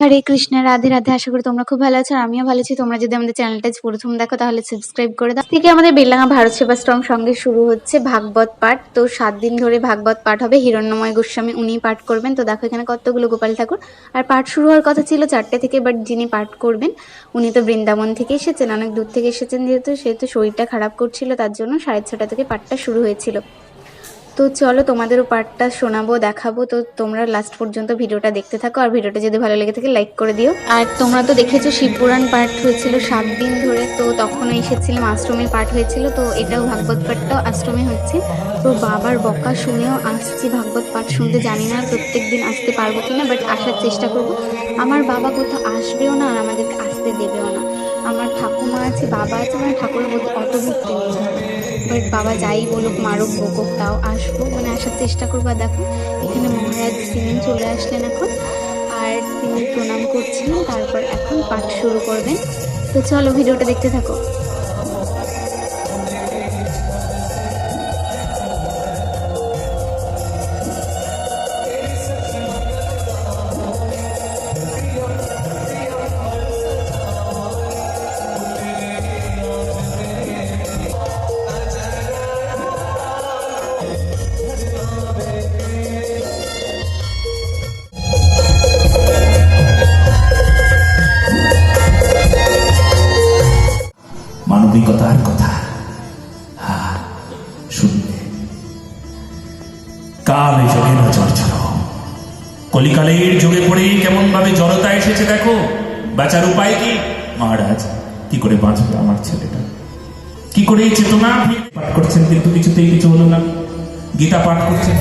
হরে কৃষ্ণ, রাধে রাধে। আশা করি তোমরা খুব ভালো আছো আর আমিও ভালো আছি। তোমরা যদি আমাদের চ্যানেলটা প্রথম দেখো, তাহলে সাবস্ক্রাইব করে দাও। থেকে আমাদের বেলডাঙ্গা ভারত সেবা স্ট্রং সঙ্গে শুরু হচ্ছে ভাগবত পাঠ। তো সাত দিন ধরে ভাগবত পাঠ হবে। হিরণ্যময় গোস্বামী উনি পাঠ করবেন। তো দেখো এখানে কতগুলো গোপাল ঠাকুর। আর পাঠ শুরু হওয়ার কথা ছিল চারটে থেকে বাট যিনি পাঠ করবেন, উনি তো বৃন্দাবন থেকে এসেছেন। অনেক দূর থেকে এসেছেন যেহেতু, সেহেতু শরীরটা খারাপ করছিল, তার জন্য সাড়ে ছটা থেকে পাঠটা শুরু হয়েছিল। তো চলো তোমাদেরও পার্টটা শোনাবো, দেখাবো। তো তোমরা লাস্ট পর্যন্ত ভিডিওটা দেখতে থাকো, আর ভিডিওটা যদি ভালো লেগে থাকে লাইক করে দিও। আর তোমরা তো দেখেছ শিবপুরাণ পাঠ হয়েছিল সাত দিন ধরে, তো তখন এসেছিলাম, আশ্রমের পাঠ হয়েছিল, তো এটাও ভাগবত পাঠটাও আশ্রমে হচ্ছে। তো বাবার বকা শুনেও আসছি ভাগবত পাঠ শুনতে, জানি না প্রত্যেক দিন আসতে পারব কিনা বাট আসার চেষ্টা করব। আমার বাবা কোথাও আসবেও না, আর আমাদেরকে আসতে দেবেও না। আমার ঠাকুমা আছে, বাবা আছে, আমার ঠাকুরের মধ্যে অত ভক্তি নেই। বাবা যাই বলুক, মারুক, বকুক, তাও আসব। মানে আসার চেষ্টা করব। আর দেখো, এখানে মহারাজ তিনি চলে আসলেন এখন। আর তিনি প্রণাম করছিলেন তারপর এখন পাঠ শুরু করবেন। তো চলো, ভিডিওটা দেখতে থাকো। মানবিকতার কথা। শুনবে কাল যোগে না চর্চল কলিকালের যোগে পড়ে কেমন ভাবে জড়তা এসেছে দেখো। বাঁচার উপায় কি? মহারাজ, কি করে বাঁচবে আমার ছেলেটা? কি করে চেতনা? পাঠ করছেন কিন্তু কিছুতেই কিছু হলো না। গীতা পাঠ করছেন।